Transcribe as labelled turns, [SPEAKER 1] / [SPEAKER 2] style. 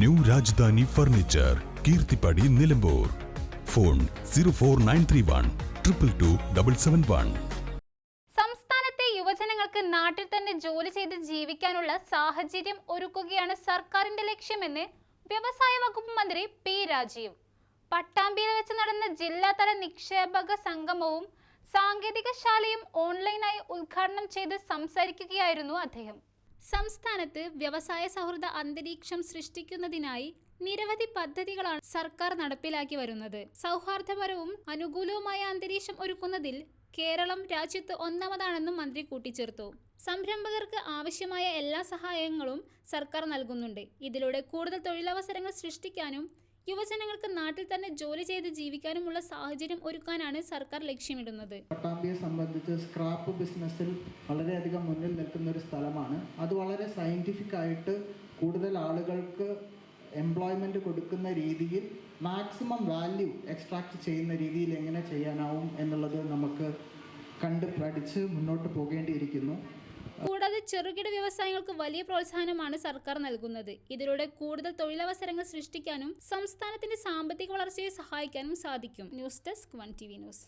[SPEAKER 1] New Rajadhani furniture Keerthippadi Nilambur. Phone zero four nine three one triple two double seven one.
[SPEAKER 2] സംസ്ഥാനത്തെ യുവജനങ്ങൾക്ക് നാട്ടിൽ തന്നെ ജോലി ചെയ്ത് ജീവിക്കാനുള്ള സാഹചര്യം ഒരുക്കുകയാണ് സർക്കാരിന്റെ ലക്ഷ്യമെന്ന് വ്യവസായ വകുപ്പ് മന്ത്രി പി രാജീവ്. പട്ടാമ്പിയിൽ വെച്ച് നടന്ന ജില്ലാതല നിക്ഷേപക സംഗമവും സാങ്കേതികശാലയും ഓൺലൈനായി ഉദ്ഘാടനം ചെയ്ത് സംസാരിക്കുകയായിരുന്നു അദ്ദേഹം. സംസ്ഥാനത്ത് വ്യവസായ സൗഹൃദ അന്തരീക്ഷം സൃഷ്ടിക്കുന്നതിനായി നിരവധി പദ്ധതികളാണ് സർക്കാർ നടപ്പിലാക്കി വരുന്നത്. സൗഹാർദ്ദപരവും അനുകൂലവുമായ അന്തരീക്ഷം ഒരുക്കുന്നതിൽ കേരളം രാജ്യത്ത് ഒന്നാമതാണെന്നും മന്ത്രി കൂട്ടിച്ചേർത്തു. സംരംഭകർക്ക് ആവശ്യമായ എല്ലാ സഹായങ്ങളും സർക്കാർ നൽകുന്നുണ്ട്. ഇതിലൂടെ കൂടുതൽ തൊഴിലവസരങ്ങൾ സൃഷ്ടിക്കാനും യുവജനങ്ങൾക്ക് നാട്ടിൽ തന്നെ ജോലി ചെയ്ത് ജീവിക്കാനുമുള്ള സാഹചര്യം ഒരുക്കാനാണ് സർക്കാർ ലക്ഷ്യമിടുന്നത്.
[SPEAKER 3] പട്ടാമ്പിയെ സംബന്ധിച്ച് സ്ക്രാപ്പ് ബിസിനസ്സിൽ വളരെയധികം മുന്നിൽ നിൽക്കുന്ന ഒരു സ്ഥലമാണ്. അത് വളരെ സയന്റിഫിക് ആയിട്ട് കൂടുതൽ ആളുകൾക്ക് എംപ്ലോയ്മെന്റ് കൊടുക്കുന്ന രീതിയിൽ മാക്സിമം വാല്യൂ എക്സ്ട്രാക്ട് ചെയ്യുന്ന രീതിയിൽ എങ്ങനെ ചെയ്യാനാവും എന്നുള്ളത് നമുക്ക് കണ്ട് പഠിച്ച് മുന്നോട്ട് പോകേണ്ടിയിരിക്കുന്നു.
[SPEAKER 2] കൂടാതെ ചെറുകിട വ്യവസായങ്ങൾക്ക് വലിയ പ്രോത്സാഹനമാണ് സർക്കാർ നൽകുന്നത്. ഇതിലൂടെ കൂടുതൽ തൊഴിലവസരങ്ങൾ സൃഷ്ടിക്കാനും സംസ്ഥാനത്തിന്റെ സാമ്പത്തിക വളർച്ചയെ സഹായിക്കാനും സാധിക്കും. News desk one T news.